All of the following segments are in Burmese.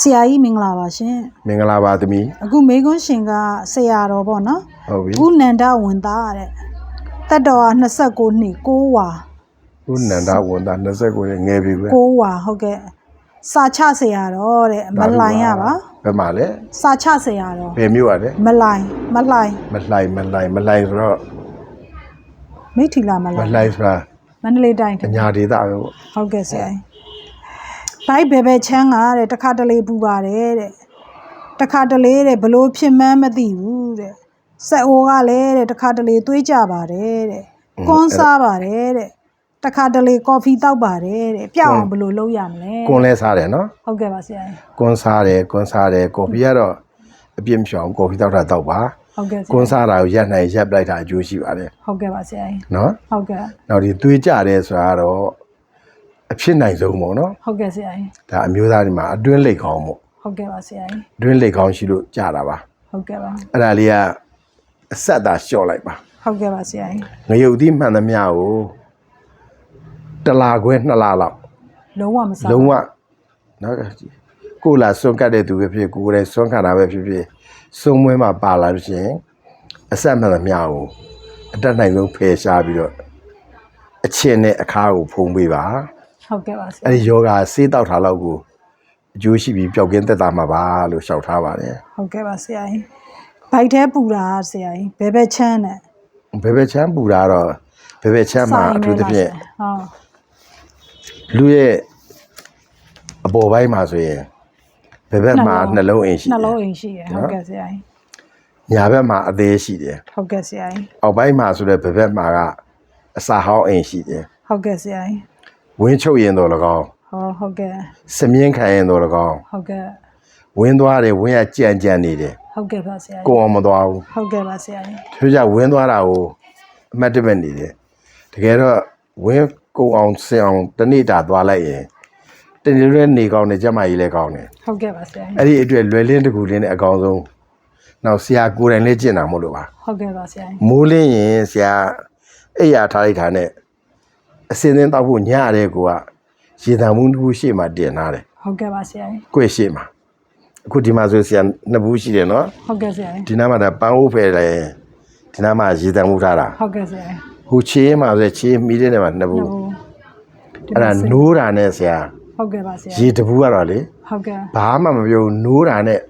ဆရာကြီးမင်္ဂလာပါရှင်မင်္ဂလာပါသမီးအခုမေကွန်းရှင်ကဆရာတော်ပေါ့နော်ဟုတ်ပြီဦးနန္ဒဝန်သားတဲ့တက်တော်က29နှစ်6ဝါဦးနန္ဒဝန်သား29ရဲ့ငယ်ပြီပဲ6ဝါဟုတ်ကဲ့စာချဆရာတော်တဲ့မလိုင်ရပါဘယ်မှာလဲစာချဆရာတော်ဘယ်မြို့ရလဲမလိုင်မလိုင်မလှိုင်မလှိုင်မလှိုင်ဆိုတော့မိထီလာမမလိုင်လှိုင်ဆိုတာမန္တလေးတိုင်းအညာဒေသပဲပေါ့ဟုတ်ကဲ့ဆရာ ကြီးဘိုက်ဘယ်ဘယ်ချမ်းကတဲ့တခါတလေပူပါတယ်တဲ့တခါတလေတဲ့ဘလို့ဖြစ်မှန်းမသိဘူးတဲ့စက်အိုးကလည်းတဲ့တခါတလေသွေးကြပါတယ်တဲ့ကွန်းစားပါတယ်တဲ့တခါတလေကော်ဖီတောက်ပါတယ်တဲ့ပြောက်အောင်ဘလို့လုပ်ရမလဲကွန်လဲစားတယ်နော်ဟုတ်ကဲ့ပါဆရာကြီးကွန်စားတယ်ကွန်စားတယ်ကော်ဖီကတော့အပြစ်မရှောင်ကော်ဖီတောက်တာတောက်ပါဟုတ်ကဲ့ဆကွရာန်စားတာကိုရက်နိုင်ရက်ပလိုက်တာအကျိုးရှိပါတယ်ဟုတ်ကဲ့ပါဆရာကြီးနော်ဟုတ်ကဲ့နောက်ဒီသွေးကြတယ်ဆိုတာကတော့ အဖြစ်နိုင်ဆုံးပေါ့နော်ဟုတ်ကဲ့ဆရာကြီးဒါအမျိုးသားတွေမှာအတွင်းလိတ်ကောင်းပေါ့ဟုတ်ကဲ့ပါဆရာကြီးအတွင်းလိတ်ကောင်းရှိလို့ကြတာပါဟုတ်ကဲ့ပါအဲ့ဒါလေးကအဆက်သာလျှော့လိုက်ပါဟုတ်ကဲ့ပါဆရာကြီးငရုတ်သီးမှန်သမျှကိုတစ်လာခွဲနှစ်လာလောက်လုံးဝမစားလုံးဝနော်ကိုလာစွန့်ကတ်တဲ့သူပဲဖြစ်ကိုယ်တိုင်စွန့်ခတ်တာပဲဖြစ်ဖြစ်စွန့်မွဲမှာပါလာလို့ရှိရင်အဆက်မှန်သမျှကိုအတက်နိုင်ဆုံးဖယ်ရှားပြီးတော့အချင်းနဲ့အခါကိုဖုံးပေးပါ ဟုတ်ကဲ့ပါဆရာအဲ့ဒီယောဂဆေးတောက်ထားလောက်ကိုအကျိုးရှိပြီးပျောက်ကင်းသက်သာမှာပါလို့ရှောက်ထားပါတယ်ဟုတ်ကဲ့ပါဆရာကြီးဘိုက်ထဲပူတာဆရာကြီးဘယ်ဘက်ချမ်းနဲ့ဘယ်ဘက်ချမ်းပူတာတော့ဘယ်ဘက်ချမ်းမှာအထူးသဖြင့်ဟုတ်လူရဲ့အပေါ်ပိုင်းမှာဆိုရင်ဘယ်ဘက်မှာနှလုံးအိမ်ရှိနှတယ်လုံးအိမ်ရှိရယ်ဟုတ်ကဲ့ဆရာကြီးညာဘက်မှာအသေးရှိတယ်ဟုတ်ကဲ့ဆရာကြီးအောက်ပိုင်းမှာဆိုတဲ့ဘယ်ဘက်မှာကအစာဟောင်းအိမ်ရှိတယ်ဟုတ်ကဲ့ဆရာကြီး ဝင်းချုပ်ရင်တော့၎င်းဟောဟုတ်ကဲ့စမြင်းခံရင်တော့၎င်းဟုတ်ကဲ့ဝင်းသွားတယ်ဝင်းကကြံကြံနေတယ်ဟုတ်ကဲ့ပါဆရာကိုကြီးအောင်မသွားဘူးဟုတ်ကဲ့ပါဆရာကြီးသူကြဝင်းသွားတာကိုအမှတ်တမဲ့နေတယ်တကယ်တော့ဝင်းကုံအောင်ဆင်အောင်တနေ့တာသွားလိုက်ရင်တနေ့လွဲနေကောင်းတယ်ကြက်မကြီးလည်းကောင်းတယ်ဟုတ်ကဲ့ပါဆရာကြီးအဲ့ဒီအတွက်လွယ်လင်းတကူလင်းနဲ့အကောင်ဆုံးနောက်ဆရာကိုယ်တိုင်လည်းကျင့်တာမို့လို့ပါဟုတ်ကဲ့ပါဆရာကြီးမိုးလင်းရင်ဆရာအိယာထားလိုက်တာနဲ့ အစင်းစင်းတောက်ဖို့ညရတဲ့ကိုကရေတံမှုတစ်ခုရှေ့မှာတင်ထားတယ်ဟုတ်ကဲ့ပါဆရာကြီး။ကိုယ့်ရှေ့မှာအခုဒီမှာဆိုဆရာနှစ်ဘူးရှိတယ်နော်ဟုတ်ကဲ့ဆရာကြီး။ဒီနားမှာဒါပန်းအိုးဖယ်တယ်ဒီနားမှာရေတံမှုထားတာဟုတ်ကဲ့ဆရာကြီး။ဟိုချေးမှာဆိုချေးမိတဲ့နေရာမှာနှစ်ဘူးဟုတ်အဲ့ဒါနိုးတာနဲ့ဆရာဟုတ်ကဲ့ပါဆရာရေတဘူးကတော့လေဟုတ်ကဲ့ဘာမှမပြောဘူးနိုးတာနဲ့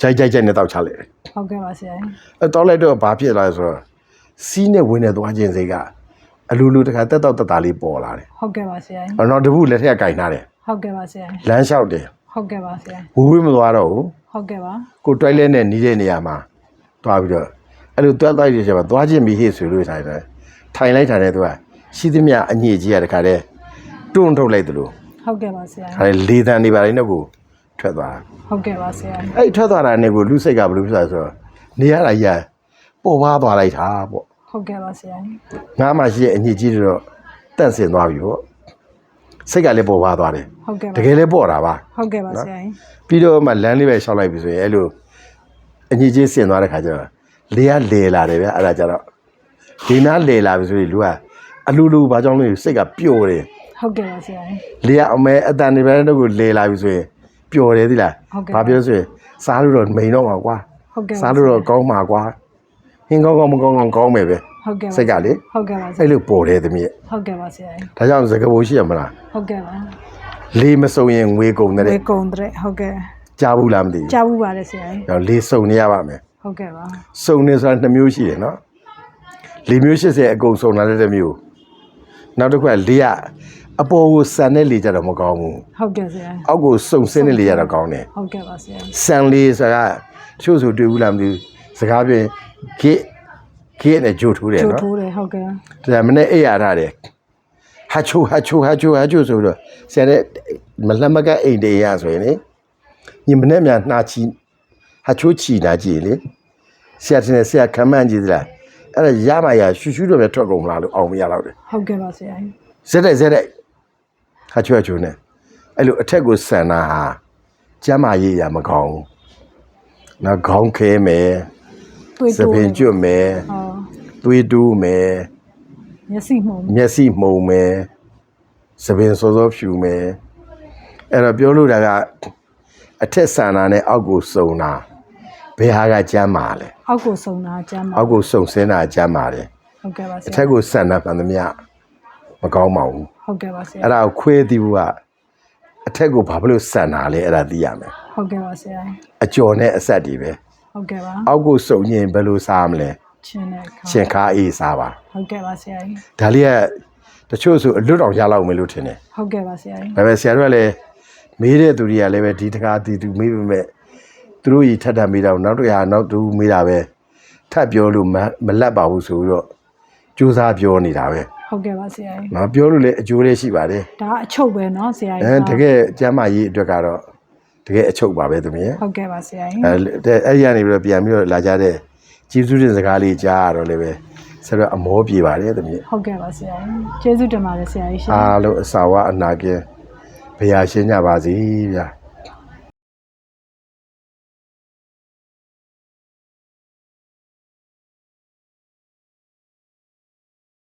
ကြိုက်ကြိုက်ကြိုက်နဲ့တောက်ချလိုက်တယ်ဟုတ်ကဲ့ပါဆရာကြီးအဲတောက်လိုက်တော့ဘာဖြစ်လာလဲဆိုတော့စီးနဲ့ဝင်နေသွားခြင်းစိတ်က အလူလူတခါတက်တော့တက်တာလေးပေါ်လာတယ်ဟုတ်ကဲ့ပါဆရာကြီးအော်တော့တပုလက်ထက်ကကင်ထားတယ်ဟုတ်ကဲ့ပါဆရာကြီးလမ်းလျှောက်တယ်ဟုတ်ကဲ့ပါဆရာကြီးဝူဝေးမသွားတော့ဘူးဟုတ်ကဲ့ပါကိုတွိုက်လက်နဲ့နီးတဲ့နေရာမှာသွားပြီးတော့အဲ့လိုတွက်တိုက်ရချက်မှာသွားခြင်းမီဟေ့ဆိုလို့ထိုင်တယ်ထိုင်လိုက်တာနဲ့သူကရှိသမျှအညစ်အကြေးရတခါတည်းတွန့်ထုတ်လိုက်တယ်လို့ဟုတ်ကဲ့ပါဆရာခါလေလေတန်နေပါလိမ့်တော့ကိုထွက်သွားတာဟုတ်ကဲ့ပါဆရာကြီးအဲ့ထွက်သွားတာနဲ့ကိုလူစိတ်ကဘယ်လိုဖြစ်လဲဆိုတော့နေရတာကြီးကပေါ်ပါသွားလိုက်တာပေါ့ ဟုတ်ကဲ့ပါဆရာကြီးငါမှရှိတဲ့အညစ်အကြေးတွေတော့တန့်စင်သွားပြီပေါ့စိတ်ကလည်းပေါ်ပါသွားတယ်ဟုတ်ကဲ့တပါကယ်လည်းပေါ်တာပါ ဟုတ်ကဲ့ပါဆရာကြီးပြီးတော့မှလမ်းလေးပဲရှောက်လိုက်ပြီဆိုရင်အဲ့လိုအညစ်အကြေးစင်သွားတဲ့ခါကျတော့လေကလေလာတယ်ဗျအဲ့ဒါကြတော့ဒီနားလေလာပြီဆိုရင်လူကအလူလူဘာကြောင့်လဲစိတ်ကပျော်တယ်ဟုတ်ကဲ့ပါဆရာကြီး လေကအမဲအတန်နေပဲတော့ကိုလေလာပြီဆိုရင်ပျော်တယ်သီလားဟုတ်ကဲ့ ဘာပြောဆိုရင်စားလို့တော့မိန်တော့မှာကွာဟုတ်ကဲ့ပါစားလို့တော့ကောင်းမှာကွာ ဟင်းကောင်းကောင်းမကောင်းကောင်းကောင်းမယ်ပဲဟုတ်ကဲ့ပါစိတ်ကလေဟုတ်ကဲ့ပါဆရာအဲ့လိုပေါ်တယ်သမီးရဲ့ဟုတ်ကဲ့ပါဆရာကြီးဒါကြောင့်စကားပုံရှိရမလားဟုတ်ကဲ့ပါလေမစုံရင်ငွေကုန်တဲ့ဝေကုံတဲ့ဟုတ်ကဲ့ကြားဘူးလားမသိဘူးကြားဘူးပါတယ်ဆရာကြီး။တော့လေစုံနေရပါမယ်ဟုတ်ကဲ့ပါ။စုံနေဆိုတာနှစ်မျိုးရှိတယ်နော်။လေမျိုး80အကုန်စုံလာတဲ့တစ်မျိုး။နောက်တစ်ခုကလေကအပေါ်ကိုဆန်တဲ့လေကြတော့မကောင်းဘူးဟုတ်ကဲ့ဆရာကြီး။အောက်ကိုစုံစင်းတဲ့လေကြတော့ကောင်းတယ် ဟုတ်ကဲ့ပါဆရာကြီး။ဆန်လေဆိုတာတချို့ဆိုတွေ့ဘူးလားမသိဘူး။စကားပြင် ဂစ်ဂစ်နဲ့ဂျိုထိုးတယ်ကျိုးနော်ထိုးတယ်ဟုတ်ကဲ့။ဒါမနဲ့အိပ်ရထားတယ်။ဟာချိုဟာချိုဟာချိုဟာချိုဆိုတော့ဆရာတဲ့မလက်မကအိမ်တေးရဆိုရင်လေညီမနဲ့များနှာချီဟာချိုချီနာကြည့်လေဆရာတင်ဆရာခံမှန်းကြည့်သလားအဲ့ဒါရမရရှူရှူတော့ပဲထွက်ကုန်မလားလို့အောင်မရတော့တယ်ဟုတ်ကဲ့ပါဆရာကြီးဇက်တဲ့ဇက်တဲ့ဟာချိုဟာချိုနဲ့အဲ့လိုအထက်ကိုဆန်တာဟာကျမ်းမာရေးရမကောင်းဘူးနောက်ခေါင်းခဲမယ် တွေးသတိုးပင်ကျွတ်မယ်ဟောသွေးတူးမယ်မျက်စိမှုန်မျက်စိမှုံမယ်သပင်စောစောဖြူမယ်အဲ့တော့ပြောလို့တာကအထက်ဆန္ဒနဲ့အောက်ကိုစုံတာဘယ်ဟာကကျမ်းမာလဲအောက်ကိုစုံတာကျမ်းပါအောက်ကိုစုံစင်းတာကျမ်းမာတယ်ဟုတ်ကဲ့ပါဆအရာထက်ကိုဆန္ဒမှန်သမျှမကောင်းပါဘူးဟုတ်ကဲ့ပါဆရာအဲ့ဒါကိုခွဲသိဖို့ကအထက်ကိုဘာဖြစ်လို့ဆန္ဒလဲအဲ့ဒါသိရမယ်ဟုတ်ကဲ့ပါဆရာအကျော်နဲ့အဆက်တွေပဲ ဟုတ်ကဲ့ပါ အောက်ကိုစုံရင်ဘယ်လိုစားမလဲ ချင်းတဲ့ခါ ရှင်ခါအေးစားပါ ဟုတ်ကဲ့ပါဆရာကြီး ဒါလေးကတချို့ဆိုအလွတ်တော်ရလောက်မယ်လို့ထင်တယ် ဟုတ်ကဲ့ပါဆရာကြီး ဒါပေမဲ့ဆရာတို့ကလည်းမေးတဲ့သူတွေကလည်းပဲဒီတကားတီသူမေးပေမဲ့သူတို့ကြီးထပ်ထပ်မေးတော့နောက်တစ်ရာနောက်သူမေးတာပဲထပ်ပြောလို့မမလက်ပါဘူးဆိုပြီးတော့ကြိုးစားပြောနေတာပဲ ဟုတ်ကဲ့ပါဆရာကြီး နော်ပြောလို့လည်းအကျိုးလေးရှိပါတယ် ဒါအချုပ်ပဲเนาะဆရာ အဲ ကြီး တကယ်ကျမ်းမာရေးအတွက်ကတော့ တကယ်အချုပ်ပါပဲသမီးရဲ့ဟုတ်ကဲ့ပါဆရာကြီးအဲတဲ့အဲ့ဒီကနေပြီးတော့ပြန်ပြီးတော့လာကြတဲ့ကျေးဇူးတင်စကားလေးကြားရတော့လည်းပဲဆက်တော့အမောပြေပါတယ်သမီးရဲ့ဟုတ်ကဲ့ပါဆရာကြီးကျေးဇူးတင်ပါတယ်ဆရာကြီးရှင်အားလုံးအစာဝအနာကင်းဘုရားရှင်းကြပါစေဗျာ